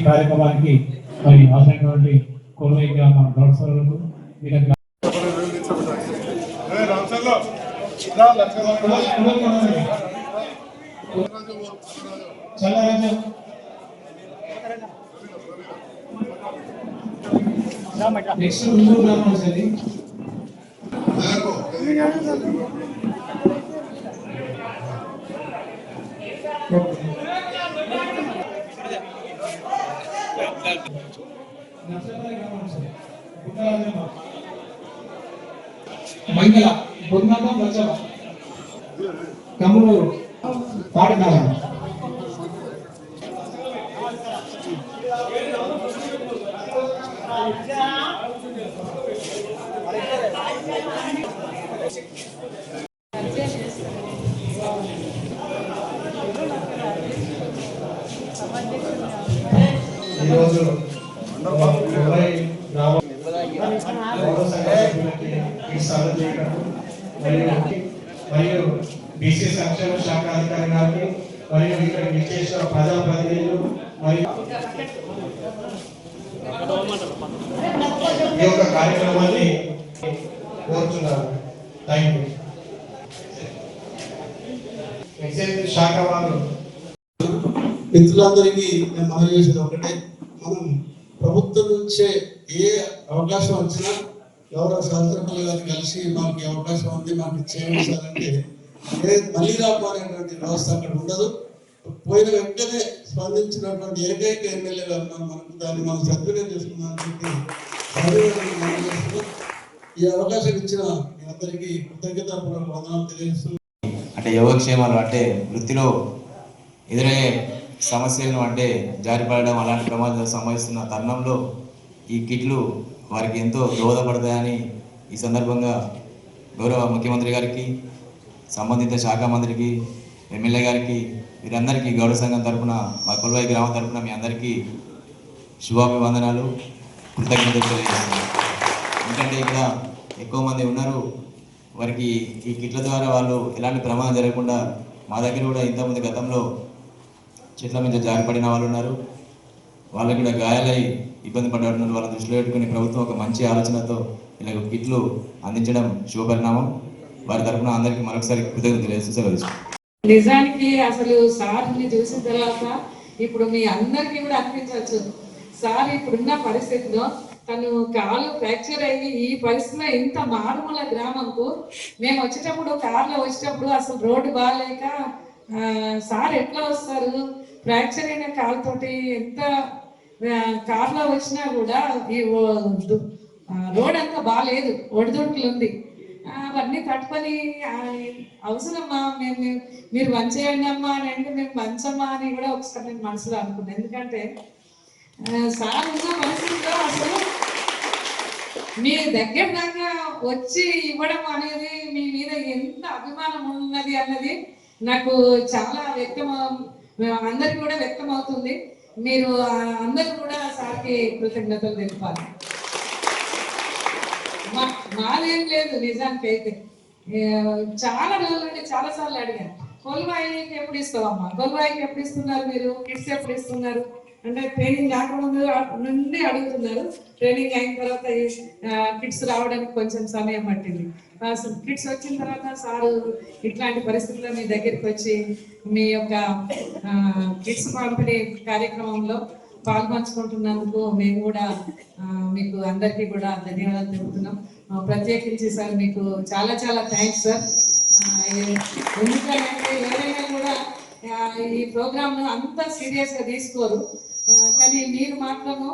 ఈ కార్యక్రమానికి మరి హాజరైనటువంటి కోల్వై గ్రామ గౌరవలకు వీళ్ళకి చల్లరాజు. నెక్స్ట్ ముందు సరి మంగళ బొమ్మమ్మ బచ్చవ కమ్ములూరు మరియు ఇక్కడ విచ్చేసిన ప్రజాప్రతినిధులు మరియు ఈ యొక్క కార్యక్రమాన్ని కోరుతున్నాను థ్యాంక్ యూ ఎక్సైజ్ శాఖ వారు మిత్రులందరికీ నేను మనం చేసేది ఒకటే. మనం ప్రభుత్వం నుంచే ఏ అవకాశం వచ్చినా ఎవరో శాస్త్రజ్ఞులు గారు కలిసి మాకు అవకాశం ఉంది మాకు చేయించాలంటే సార్ అంటే మళ్ళీ రాబోనేటువంటి వ్యవస్థ అక్కడ ఉండదు. పోయిన వెంటనే స్పందించినటువంటి ఏకైక ఎమ్మెల్యే గారు మనకు దాన్ని మనం సద్వినియోగం చేసుకున్నానికి ఈ అవకాశం ఇచ్చిన మీ అందరికీ కృతజ్ఞతాపూర్వక వందనాలు తెలియజేస్తున్నాను అంటే యోగక్షేమాలు అంటే వృత్తిలో ఎదురయ్యే సమస్యలను అంటే జారిపడడం అలాంటి ప్రమాదాలు సంభవిస్తున్న తరుణంలో ఈ కిట్లు వారికి ఎంతో దోహదపడతాయని ఈ సందర్భంగా గౌరవ ముఖ్యమంత్రి గారికి సంబంధిత శాఖ మంత్రికి ఎమ్మెల్యే గారికి వీరందరికీ గౌరవ సంఘం తరపున మా కొల్వాయి గ్రామం తరపున మీ అందరికీ శుభాభివందనాలు కృతజ్ఞతలు తెలియజేస్తున్నాను. ఎందుకంటే ఇక్కడ ఎక్కువ మంది ఉన్నారు. వారికి ఈ కిట్ల ద్వారా వాళ్ళు ఎలాంటి ప్రమాదం జరగకుండా మా దగ్గర కూడా ఇంతకుముందు గతంలో చెట్ల మీద జారిపడిన వాళ్ళు ఉన్నారు. వాళ్ళకి కూడా గాయాలై ఇబ్బంది పడ్డారు వాళ్ళని దృష్టిలో పెట్టుకుని ప్రభుత్వం ఒక మంచి ఆలోచనతో ఇలా కిట్లు అందించడం శుభపరిణామం. వారి తరఫున అందరికీ మరొకసారి కృతజ్ఞతలు సెలవు నిజానికి అసలు సార్ని చూసిన తర్వాత ఇప్పుడు మీ అందరికీ కూడా అనిపించవచ్చు. సార్ ఇప్పుడున్న పరిస్థితిలో తను కాలు ఫ్రాక్చర్ అయ్యి ఈ పరిస్థితిలో ఇంత మారుమూల గ్రామంకు మేము వచ్చేటప్పుడు కార్లో వచ్చేటప్పుడు అసలు రోడ్డు బాగాలేక సార్ ఎట్లా వస్తారు? ఫ్రాక్చర్ అయిన కాలుతోటి ఎంత కారులో కార్లో వచ్చినా కూడా ఈ రోడ్ అంతా బాగాలేదు. ఒడిదుడుకులు ఉంది. అవన్నీ కట్టుకొని అవసరమ్మా మేము మీరు వంచేయండి అమ్మా అని అంటే మేము మంచమ్మా అని కూడా ఒకసారి నేను మనసులో అనుకున్నాను ఎందుకంటే సార్ ఉన్న పరిస్థితిలో అసలు మీ దగ్గర దాకా వచ్చి ఇవ్వడం అనేది మీ మీద ఎంత అభిమానం ఉన్నది అన్నది నాకు చాలా వ్యక్తం అందరికి కూడా వ్యక్తం అవుతుంది మీరు అందరూ కూడా సార్కి కృతజ్ఞతలు తెలిపాలి. మా లేదు నిజానికి అయితే చాలా రోజుల అంటే చాలా సార్లు అడిగాను కొలువాయికి ఎప్పుడు ఇస్తావమ్మా? కొలువాయికి ఎప్పుడు ఇస్తున్నారు మీరు? కిట్స్ ఎప్పుడు ఇస్తున్నారు? అంటే ట్రైనింగ్ రాకముందు నుండి అడుగుతున్నారు. ట్రైనింగ్ అయిన తర్వాత కిట్స్ రావడానికి కొంచెం సమయం పట్టింది. కిడ్స్ కిట్స్ వచ్చిన తర్వాత సారు ఇట్లాంటి పరిస్థితుల్లో మీ దగ్గరికి వచ్చి మీ యొక్క కిట్స్ పంపిణీ కార్యక్రమంలో పాల్పంచుకుంటున్నందుకు మేము కూడా మీకు అందరికీ కూడా ధన్యవాదాలు తెలుపుతున్నాం. ప్రత్యేకించి సార్ మీకు చాలా చాలా థ్యాంక్స్ సార్. ఎందుకంటే ఎవరైనా కూడా ఈ ప్రోగ్రామ్ను అంత సీరియస్గా తీసుకోరు. కానీ మీరు మాత్రము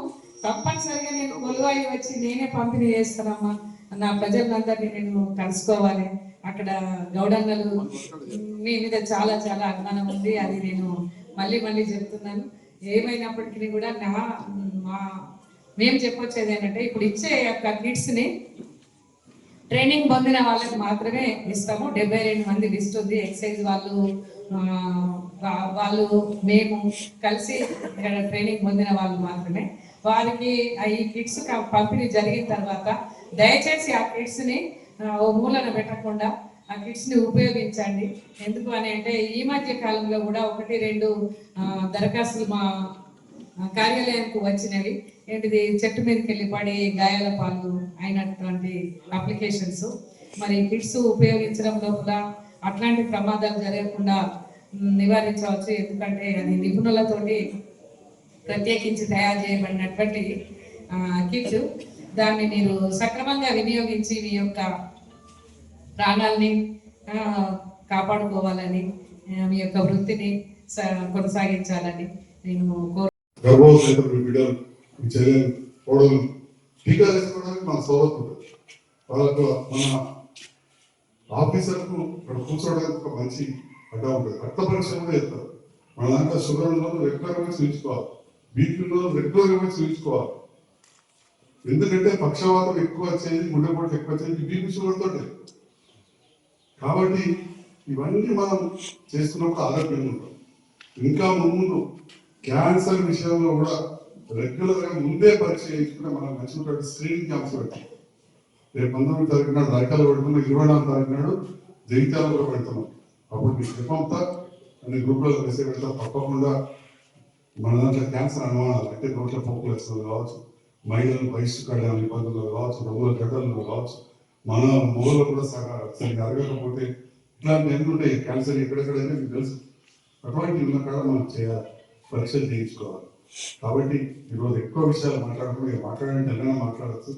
తప్పనిసరిగా నేను కొలువాయి వచ్చి నేనే పంపిణీ చేస్తానమ్మా. నా ప్రజలందరినీ నేను కలుసుకోవాలి. అక్కడ గౌడంగలు మీ మీద చాలా చాలా అభిమానం ఉంది. అది నేను మళ్ళీ మళ్ళీ చెప్తున్నాను. ఏమైనప్పటికీ కూడా నా మా మేము చెప్పొచ్చేది ఏంటంటే ఇప్పుడు ఇచ్చే యొక్క కిట్స్ని ట్రైనింగ్ పొందిన వాళ్ళకి మాత్రమే ఇస్తాము. డెబ్బై రెండు మంది లిస్ట్ ఉంది. ఎక్సైజ్ వాళ్ళు వాళ్ళు మేము కలిసి ఇక్కడ ట్రైనింగ్ పొందిన వాళ్ళు మాత్రమే. వారికి ఈ కిట్స్ పంపిణీ జరిగిన తర్వాత దయచేసి ఆ కిట్స్ని ఓ మూలన పెట్టకుండా ఆ కిట్స్ని ఉపయోగించండి. ఎందుకు అని అంటే ఈ మధ్య కాలంలో కూడా ఒకటి రెండు దరఖాస్తులు మా కార్యాలయానికి వచ్చినవి. ఏంటిది? చెట్టు మీదకి వెళ్ళి పడి గాయాల పాలు అయినటువంటి అప్లికేషన్స్. మరి కిట్స్ ఉపయోగించడం లోపల అట్లాంటి ప్రమాదాలు జరగకుండా నివారించవచ్చు. ఎందుకంటే అది నిపుణులతోటి ప్రత్యేకించి తయారు చేయబడినటువంటి కిట్ దాన్ని మీరు సక్రమంగా వినియోగించి మీ యొక్క ప్రాణాలని కాపాడుకోవాలని మీ యొక్క వృత్తిని కొనసాగించాలని నేను వాళ్ళకు మన ఆఫీసర్కు ఇక్కడ కూర్చోవడానికి ఒక మంచి అడ్డ ఉంటుంది. రక్త పరీక్ష కూడా చేస్తారు. మన దాంట్లో షుగర్ రెగ్యులర్గా చూపించుకోవాలి బీపీలో రెగ్యులర్గా చూపించుకోవాలి ఎందుకంటే పక్షవాతం ఎక్కువ వచ్చేది గుండెపోటు ఎక్కువ వచ్చేది బీపీ షుగర్ కాబట్టి ఇవన్నీ మనం చేస్తున్నప్పుడు ఆరోగ్యంగా ఉంటాం ఇంకా ముందు క్యాన్సర్ విషయంలో కూడా రెగ్యులర్గా ముందే పరీక్ష చేయించుకుంటే మనం మంచిగా స్క్రీనింగ్ క్యాంప్స్ పెట్టాం రేపు పంతొమ్మిది తారీఖు నాడు రకాలు పెడుతున్నాం ఇరవై నాలుగు తారీఖు నాడు జగిత్యాలు కూడా పెడుతున్నాం అప్పుడు మీకు చెప్పంతా అన్ని గ్రూపులలో మెసేజ్ పెడతా తప్పకుండా మన దాంట్లో క్యాన్సర్ అనుమానాలు అంటే నోట్ల పోకులు వచ్చినది కావచ్చు. మహిళలు వయస్సు కళ్యాణ ఇబ్బందులు కావచ్చు. రంగుల గడ్డలు కావచ్చు. మన మూలలో కూడా సగా జరగకపోతే అరగకపోతే ఇట్లాంటి ఎన్ని ఉంటాయి క్యాన్సర్ ఎక్కడెక్కడైనా మీకు తెలుసు. అటువంటి ఉన్న కాడ మనం చేయాలి పరీక్షలు చేయించుకోవాలి. కాబట్టి ఈరోజు ఎక్కువ విషయాలు మాట్లాడుకుంటే ఇక మాట్లాడంటే ఎలా మాట్లాడచ్చు.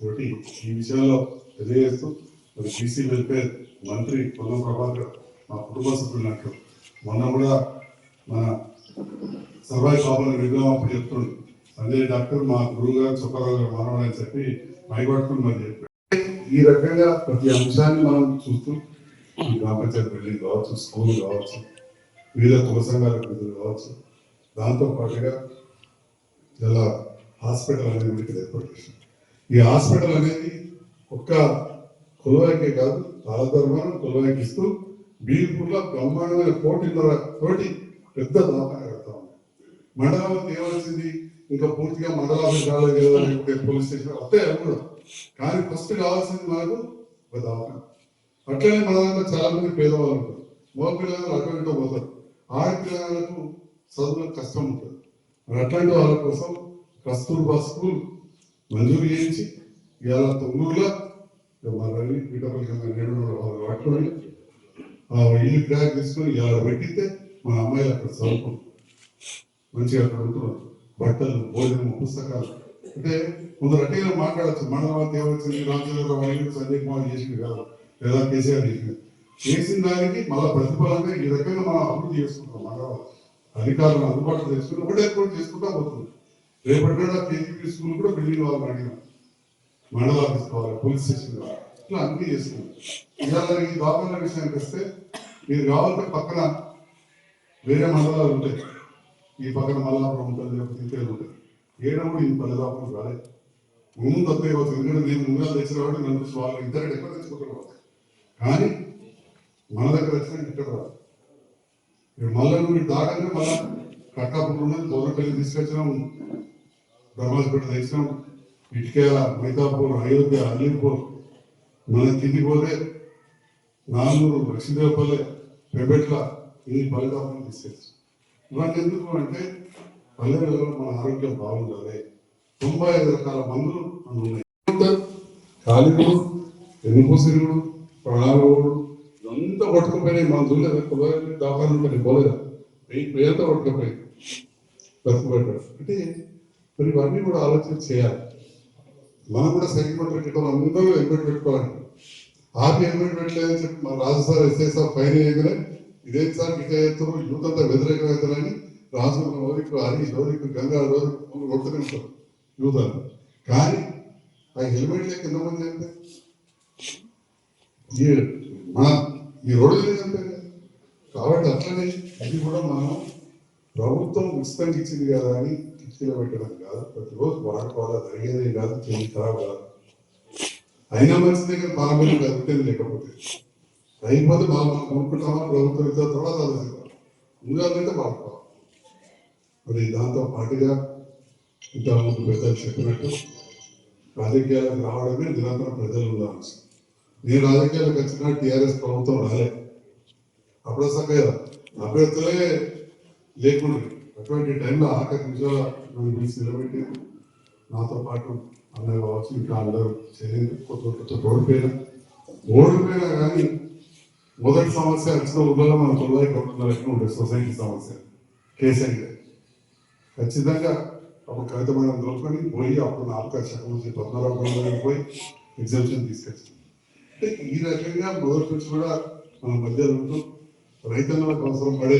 కాబట్టి ఈ విషయాల్లో తెలియజేస్తూ మరి బీసీ వెల్ఫేర్ మంత్రి పొన్నం ప్రభాకర్ మా కుటుంబ సభ్యులు నాకు మొన్న కూడా మన సర్వాయి బాబుని విగ్రహం అప్పుడు అదే సంజయ్ డాక్టర్ మా గురువు గారు సుబ్బారావు గారు మానవుడు అని చెప్పి మైగొట్టుకుని మరి చెప్పాడు ఈ రకంగా ప్రతి అంశాన్ని మనం చూస్తూ ఈ గ్రామ పంచాయతీ బిల్డింగ్ కావచ్చు స్కూల్ కావచ్చు వివిధ కుల సంఘాల కావచ్చు దాంతో పాటుగా ఇలా హాస్పిటల్ అనేది మనకి ఏర్పాటు చేసాం ఈ హాస్పిటల్ అనేది ఒక్క కులవాయికే కాదు తాళధర్మం కులవాయికి ఇస్తూ బీర్పూర్లో బ్రహ్మాండమైన కోటిన్నర కోటి పెద్ద దవాఖాన కడతా ఉంది. మండలం ఏమొచ్చింది ఇంకా పూర్తిగా మండలాలు కాలేదు లేకపోతే పోలీస్ స్టేషన్ వస్తాయి అవి కూడా కానీ ఫస్ట్ కావాల్సింది మనకు ఒక దవాఖాన అట్లనే మన దాంట్లో చాలా మంది పేదవాళ్ళు ఉంటారు. మగ పిల్లలు అటు పోతారు. ఆడపిల్లలకు చదువులకు కష్టం ఉంటుంది. మరి అట్లాంటి వాళ్ళ కోసం కస్తూర్బా స్కూల్ మంజూరు చేయించి ఇవాళ తొమ్మిదిలో మరి పీఠపల్లి కింద వాళ్ళు పట్టుకొని ఆ ఇల్లు క్రాక్ తీసుకొని ఇవాళ పెట్టితే మన అమ్మాయిలు అక్కడ చదువుకుంటారు. మంచిగా అక్కడ ఉంటున్నారు బట్టలు భోజనం పుస్తకాలు అంటే కొందరు అట్టిగా మాట్లాడచ్చు. మండలం దేవచ్చింది రామచంద్ర వాళ్ళు సంజయ్ కుమార్ చేసింది కాదు. లేదా కేసీఆర్ చేసింది. చేసిన దానికి మళ్ళా ప్రతిఫలంగా ఈ రకంగా మనం అభివృద్ధి చేసుకుంటాం. మండలం అధికారులను అందుబాటులో చేసుకుని ఒకటే కూడా చేసుకుంటా పోతుంది రేపటి నాడు కేజీపీ స్కూల్ కూడా బిల్డింగ్ వాళ్ళని అడిగినాం మండల ఆఫీస్ కావాలి పోలీస్ స్టేషన్ కావాలి ఇట్లా అన్ని చేస్తున్నాం. ఇవాళ ఈ దాఖల విషయానికి వస్తే మీరు కావాలంటే పక్కన వేరే మండలాలు ఉంటాయి. ఈ పక్కన మల్లాపురం ఉంటుంది లేకపోతే ఇంకేది ఉంటుంది. ఏడవడు ఇది పల్లె పల్లెదాపురం రాలేదు. ముందు తప్పే పోతుంది ఎందుకంటే నేను ముందుగా తెచ్చిన వాడు నన్ను వాళ్ళు ఇద్దరు ఎక్కడ తెచ్చుకుంటారు కానీ మన దగ్గర వచ్చిన ఇక్కడ రాదు. ఇప్పుడు నువ్వు దాటంగా మళ్ళా కట్టాపురం ఉన్నది తీసుకొచ్చినాం బ్రహ్మాజపేట తెచ్చినాం ఇటుకేల మైతాపూర్ అయోధ్య అల్లీపూర్ మనం కిందికి పోతే నాన్నూరు లక్ష్మీదేవపల్లె పెబెట్ల ఇన్ని ఫలితాలను తీసుకొచ్చి. ఇవన్నీ ఎందుకు అంటే పల్లెలలో మన ఆరోగ్యం బాగుండాలి. తొంభై ఐదు రకాల మందులు ఉన్నాయి. కాలిగుడు ఎన్నుపూసిరుగుడు ప్రాణాలుడు ఇదంతా పట్టుకుపోయినాయి మన చూడలేదు కుదరని దాఖలు పని పోలేదా? వెయ్యి పేరుతో పట్టుకుపోయి బతుకుపెట్టాడు అంటే మరి ఇవన్నీ కూడా ఆలోచన చేయాలి. మనం కూడా సెగ్మెంట్ పెట్టుకోవాలి. అందరూ హెల్మెట్ పెట్టుకోవాలి. ఆపి హెల్మెట్ పెట్టలేదని చెప్పి మా రాజు సార్ ఎస్ఐ సార్ పైన వేయగానే ఇదేం సార్ ఇట్లా చేస్తారు యూత్ అంతా వ్యతిరేకమవుతారని రాజు రోజుకు హరీష్ రోజుకు గంగా రోజు కొడుతూనే ఉంటారు యూత్ కానీ ఆ హెల్మెట్ లేక ఎంతమంది అంటే? ఈ మన ఈ రోడ్డు లేదంటే కాబట్టి అట్లనే ఇది కూడా మనం ప్రభుత్వం ఉచితంగా ఇచ్చింది కదా అని కిటికీలో పెట్టడం కాదు. ప్రతిరోజు వాడుకోవాలా జరిగేదే కాదు చేయి ఖరాబ్ కాదు. అయినా మంచి దగ్గర పాలమని జరుగుతుంది లేకపోతే. అయిపోతే బాగా మనం కొనుక్కుంటామా? ప్రభుత్వం ఇద్దరు తర్వాత ముందు ముందుగాలంటే వాడుకోవాలి మరి దాంతో పాటుగా ఇంతకుముందు పెద్దలు చెప్పినట్టు రాజకీయాలకు రావడమే నిరంతరం ప్రజలు ఉండాల్సి నేను రాజకీయాలకు వచ్చిన టీఆర్ఎస్ ప్రభుత్వం రాలే. అప్పుడు సక్కగా అభ్యర్థులే లేకుండా అటువంటి టైంలో ఆఖరి నిమిషాలు నన్ను పిలిచి నిలబెట్టి నాతో పాటు అన్నయ్య కావచ్చు ఇంకా అందరూ చేయలేదు కొత్త కొత్త ఓడిపోయినా ఓడిపోయినా కానీ మొదటి సమస్య వచ్చిన ఊళ్ళో మన తొలగి కొట్టుకున్న ఉండే సొసైటీ సమస్య. కేసండి ఖచ్చితంగా అప్పుడు కవిత మనం దొరుకుని పోయి అప్పుడు నాలుగు చక్రవర్తి పద్మనాభ గారికి పోయి ఎగ్జిబిషన్ తీసుకొచ్చింది అంటే ఈ రకంగా మొదటి నుంచి కూడా మన మధ్యలో ఉంటూ రైతన్నలకు అవసరం పడే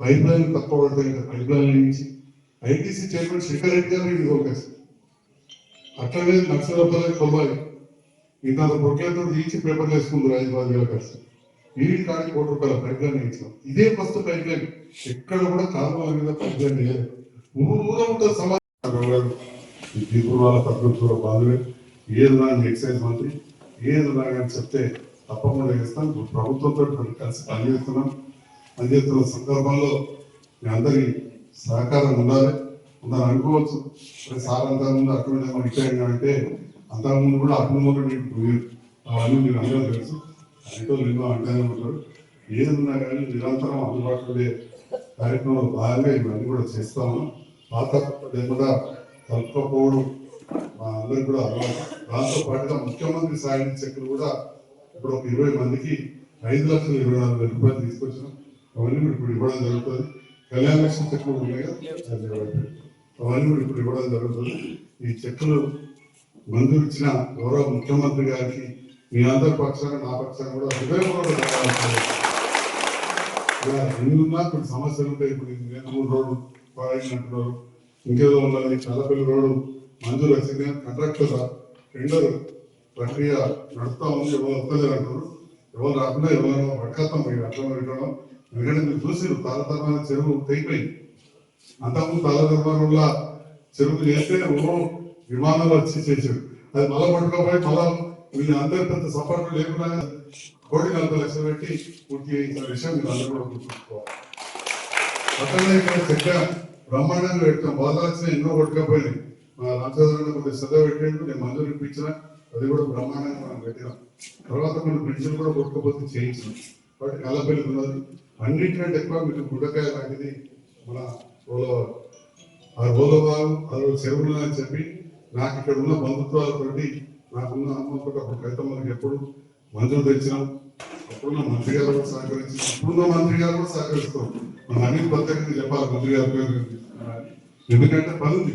పైప్ లైన్ తక్కువ పడతాయి పైప్ లైన్ నుంచి ఐటీసీ చైర్మన్ శేఖర్ రెడ్డి గారు ఇది ఒక అట్లనే నక్సలపల్లి కొల్వాలి ఇంత పొట్లతో తీసి పేపర్లు వేసుకుంది ఐదు గారు కలిసి. ఖర్చు కాడికి కోటి రూపాయల పైప్ లైన్ ఇచ్చాం ఇదే ఫస్ట్ పైప్ లైన్ ఎక్కడ కూడా కాలువల మీద పైప్ లైన్ వేయలేదు ఊరు ఉంటుంది సమాజం ఈ వాళ్ళ తగ్గుతున్న బాధలే ఏది రాని ఎక్సైజ్ మంత్రి ఏది రాని చెప్తే తప్పకుండా చేస్తాం. ప్రభుత్వంతో కలిసి పనిచేస్తున్నాం. పనిచేస్తున్న సందర్భంలో మీ అందరి సహకారం ఉండాలి. ఉందని అనుకోవచ్చు. సార్ అంతకుముందు ముందు అటువంటి ఇచ్చాను అంటే అంతకుముందు కూడా అటువంటి మీకు అవన్నీ మీరు అందరూ తెలుసు. అంటే ఎన్నో అంటేనే ఉంటారు. ఏదన్నా కానీ నిరంతరం అందుబాటులో కార్యక్రమంలో భాగంగా ఇవన్నీ కూడా చేస్తాము పాత లేకుండా కలుపుకోకపోవడం మా అందరికి కూడా అలవాటు. దాంతో పాటుగా ముఖ్యమంత్రి సాయం చెక్కులు కూడా ఇప్పుడు ఒక ఇరవై మందికి ఐదు లక్షల ఇరవై నాలుగు వేల రూపాయలు తీసుకొచ్చినాం అవన్నీ కూడా ఇప్పుడు ఇవ్వడం జరుగుతుంది. కళ్యాణ లక్ష్మి చెక్కులు ఉన్నాయి అవన్నీ కూడా ఇప్పుడు ఇవ్వడం జరుగుతుంది. ఈ చెక్కులు మంజూరు ఇచ్చిన గౌరవ ముఖ్యమంత్రి గారికి మీ అందరి పక్షాన నా పక్షాన కూడా హృదయపూర్వక ఇలా ఎన్ని ఉన్నా కొన్ని సమస్యలు ఉంటాయి. ఇప్పుడు నేను మూడు రోడ్డు పాయింట్ ఇంకేదో ఉన్నది చల్లపల్లి రోడ్డు మంజూరు వచ్చింది కాంట్రాక్టర్ టెండర్ ప్రక్రియ నడుస్తా ఉంది ఎవరు వస్తలేరు అంటారు ఎవరు రాకుండా ఎవరు పట్టుకొస్తాం మీరు అట్లా పెట్టడం ఎందుకంటే మీరు చూసి తారతరమైన చెరువు తెగిపోయింది. అంతకుముందు తారతరమైన చెరువు చేస్తే ఓ విమానాలు వచ్చి చేశారు. అది మళ్ళా పట్టుకోపోయి మళ్ళా వీళ్ళు అందరి పెద్ద సపోర్ట్ లేకుండా కోటి నలభై లక్షలు పెట్టి పూర్తి చేసిన విషయం మీరు అందరూ కూడా గుర్తుంచుకోవాలి. అట్లనే ఇక్కడ చెక్క బ్రహ్మాండంగా పెట్టాం బాధాల్సిన ఎన్నో కొట్టుకపోయినాయి. మా రామచంద్రుడు కొన్ని శ్రద్ధ పెట్టేందుకు నేను మంజూరు ఇప్పించిన అది కూడా బ్రహ్మాండంగా మనం పెట్టినాం. తర్వాత కొన్ని బ్రిడ్జ్లు కూడా కొట్టుకపోతే చేయించినాం. వాటికి అల్లపల్లి ఉన్నది. అన్నింటికంటే ఎక్కువ మీకు గుడ్డకాయ లాంటిది మన ఓలవారు ఆ ఓలవారు అది చెరువులు అని చెప్పి నాకు ఇక్కడ ఉన్న బంధుత్వాలతోటి నాకున్న అమ్మతో అప్పుడు మనకి ఎప్పుడు మంజూరు తెచ్చినాం. అప్పుడున్న మంత్రి గారు కూడా సహకరించి ఇప్పుడున్న మంత్రి గారు కూడా సహకరిస్తాం మన అన్ని ప్రత్యేకంగా చెప్పాలి మంత్రి గారి పేరు. ఎందుకంటే పనుంది.